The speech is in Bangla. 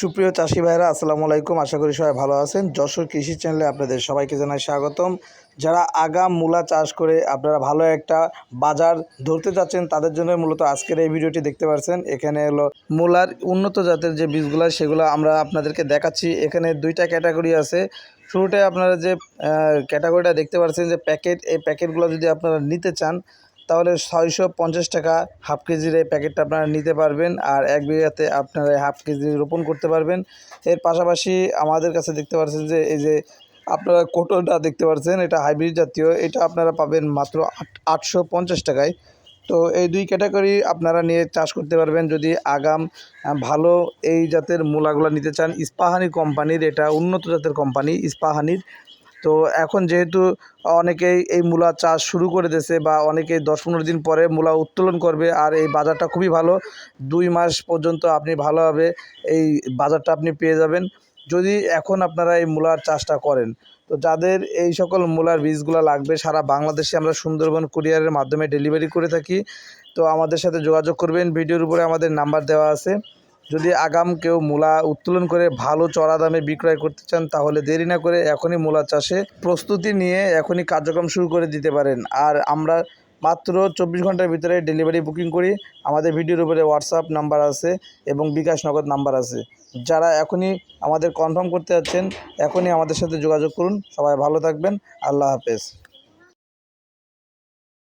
সুপ্রিয় চাষি ভাইরা আসসালামু আলাইকুম। আশা করি সবাই ভালো আছেন। যশোর কৃষি চ্যানেলে আপনাদের সবাইকে জানাই স্বাগতম। যারা আগাম মূলা চাষ করে আপনারা ভালো একটা বাজার ধরতে চাচ্ছেন তাদের জন্য মূলত আজকের এই ভিডিওটি দেখতে পাচ্ছেন। এখানে হলো মূলার উন্নত জাতের যে বীজগুলো, সেগুলো আমরা আপনাদেরকে দেখাচ্ছি। এখানে দুইটা ক্যাটাগরি আছে। শুরুতে আপনারা যে ক্যাটাগরিটা দেখতে পাচ্ছেন যে, প্যাকেট, এই প্যাকেটগুলো যদি আপনারা নিতে চান তাহলে ছয়শো পঞ্চাশ টাকা হাফ কেজির এই প্যাকেটটা আপনারা নিতে পারবেন আর এক বিঘাতে আপনারা হাফ কেজি রোপণ করতে পারবেন। এর পাশাপাশি আমাদের কাছে দেখতে পাচ্ছেন যে এই যে আপনারা কোটোটা দেখতে পাচ্ছেন, এটা হাইব্রিড জাতীয়, এটা আপনারা পাবেন মাত্র আট, আটশো পঞ্চাশ টাকায়। তো এই দুই ক্যাটাগরি আপনারা নিয়ে চাষ করতে পারবেন যদি আগাম ভালো এই জাতের মূলাগুলো নিতে চান। ইস্পাহানি কোম্পানির, এটা উন্নত জাতের কোম্পানি, ইস্পাহানির তো এখন যেহেতু অনেকেই এই মূলা চাষ শুরু করে দিয়েছে বা অনেকেই দশ পনেরো দিন পরে মূলা উত্তোলন করবে আর এই বাজারটা খুবই ভালো, দুই মাস পর্যন্ত আপনি ভালোভাবে এই বাজারটা আপনি পেয়ে যাবেন। যদি এখন আপনারা এই মূলার চাষটা করেন, তো যাদের এই সকল মূলার বীজগুলো লাগবে, সারা বাংলাদেশে আমরা সুন্দরবন কুরিয়ারের মাধ্যমে ডেলিভারি করে থাকি। তো আমাদের সাথে যোগাযোগ করবেন, ভিডিওর উপরে আমাদের নাম্বার দেওয়া আছে। যদি আগাম কেউ মূলা উত্তোলন করে ভালো চড়া দামে বিক্রয় করতে চান, তাহলে দেরি না করে এখনই মূলা চাষে প্রস্তুতি নিয়ে এখনই কার্যক্রম শুরু করে দিতে পারেন। আর আমরা মাত্র চব্বিশ ঘণ্টার ভিতরে ডেলিভারি বুকিং করি। আমাদের ভিডিওর উপরে হোয়াটসঅ্যাপ নাম্বার আছে এবং বিকাশ নগদ নাম্বার আছে। যারা এখনই আমাদের কনফার্ম করতে যাচ্ছেন, এখনই আমাদের সাথে যোগাযোগ করুন। সবাই ভালো থাকবেন। আল্লাহ হাফেজ।